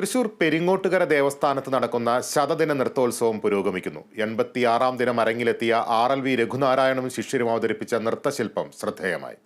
തൃശൂർ പെരിങ്ങോട്ടുകര ദേവസ്ഥാനത്ത് നടക്കുന്ന ശതദിന നൃത്തോത്സവം പുരോഗമിക്കുന്നു. എൺപത്തിയാറാം ദിനം അരങ്ങിലെത്തിയ ആർ എൽ വി രഘുനാരായണനും ശിഷ്യരും അവതരിപ്പിച്ച നൃത്തശില്പം ശ്രദ്ധേയമായി.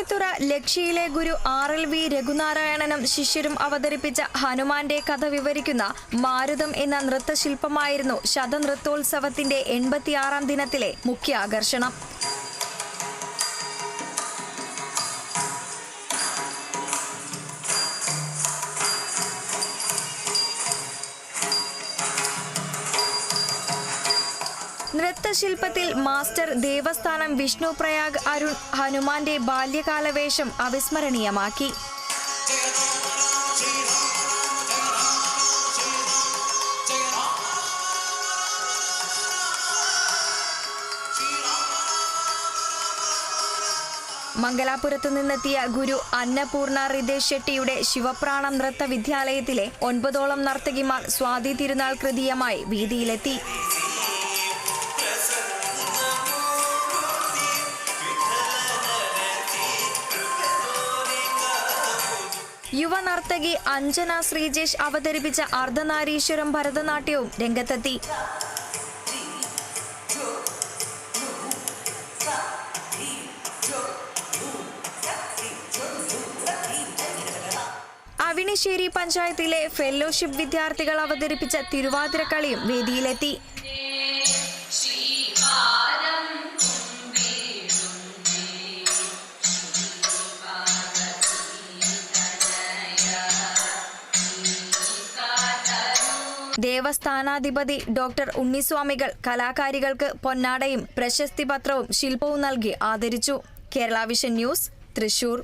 തൃപ്പൂണിത്തുറ ലക്ഷ്യയിലെ ഗുരു ആർ എൽ വി രഘുനാരായണനും ശിഷ്യരും അവതരിപ്പിച്ച ഹനുമാന്റെ കഥ വിവരിക്കുന്ന മാരുതം എന്ന നൃത്തശില്പമായിരുന്നു ശതനൃത്തോത്സവത്തിന്റെ എൺപത്തിയാറാം ദിനത്തിലെ മുഖ്യ ആകർഷണം നൃത്തശില്പത്തിൽ മാസ്റ്റർ ദേവസ്ഥാനം വിഷ്ണു പ്രയാഗ് അരുൺ ഹനുമാന്റെ ബാല്യകാലവേഷം അവിസ്മരണീയമാക്കി. മംഗലാപുരത്ത് നിന്നെത്തിയ ഗുരു അന്നപൂർണ റിതേഷ് ഷെട്ടിയുടെ ശിവപ്രാണ നൃത്ത വിദ്യാലയത്തിലെ ഒൻപതോളം നർത്തകിമാർ സ്വാതി തിരുനാൾ കൃതീയമായി വീതിയിലെത്തി. യുവ നർത്തകി അഞ്ജന ശ്രീജേഷ് അവതരിപ്പിച്ച അർദ്ധനാരീശ്വരം ഭരതനാട്യവും രംഗത്തെത്തി. അവിണിശ്ശേരി പഞ്ചായത്തിലെ ഫെല്ലോഷിപ്പ് വിദ്യാർത്ഥികൾ അവതരിപ്പിച്ച തിരുവാതിരക്കളിയും വേദിയിലെത്തി. ദേവസ്ഥാനാധിപതി ഡോക്ടർ ഉണ്ണിസ്വാമികൾ കലാകാരികൾക്ക് പൊന്നാടയും പ്രശസ്തി പത്രവും ശില്പവും നൽകി ആദരിച്ചു. Kerala vision news Thrissur.